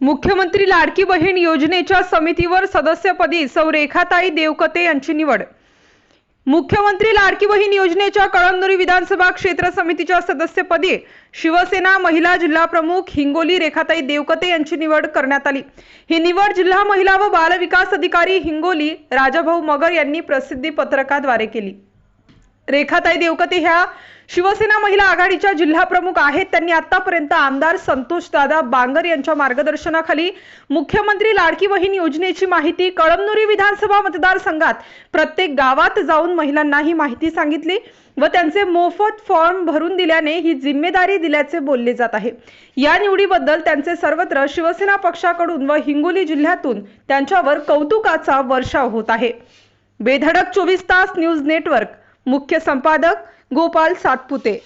मुख्यमंत्री लाडकी बहीण योजनेच्या समितीवर सदस्यपदी सौ रेखाताई देवकते यांची निवड. मुख्यमंत्री लाडकी बहीण योजनेच्या कळमनुरी विधानसभा क्षेत्र समितीच्या सदस्यपदी शिवसेना महिला जिल्हा प्रमुख हिंगोली रेखाताई देवकते यांची निवड करण्यात आली. ही निवड जिल्हा महिला व बाल विकास अधिकारी हिंगोली राजाभाऊ मगर यांनी प्रसिद्धी पत्रकाद्वारे केली. रेखाताई देवकते ह्या शिवसेना महिला आघाडीच्या जिल्हा प्रमुख आहेत. त्यांनी आतापर्यंत आमदार संतोष दादा बांगर यांच्या मार्गदर्शनाखाली मुख्यमंत्री लाडकी बहीण योजनेची माहिती कळमनुरी विधानसभा मतदारसंघात प्रत्येक गावात जाऊन महिलांना ही माहिती सांगितली व त्यांचे मोफत फॉर्म भरून दिल्याने ही जिम्मेदारी दिल्याचे बोलले जात आहे. या निवडीबद्दल त्यांचे सर्वत्र शिवसेना पक्षाकडून व हिंगोली जिल्ह्यातून त्यांच्यावर कौतुकाचा वर्षाव होत आहे. बेधडक चोवीस तास न्यूज नेटवर्क. मुख्य संपादक गोपाल सातपुते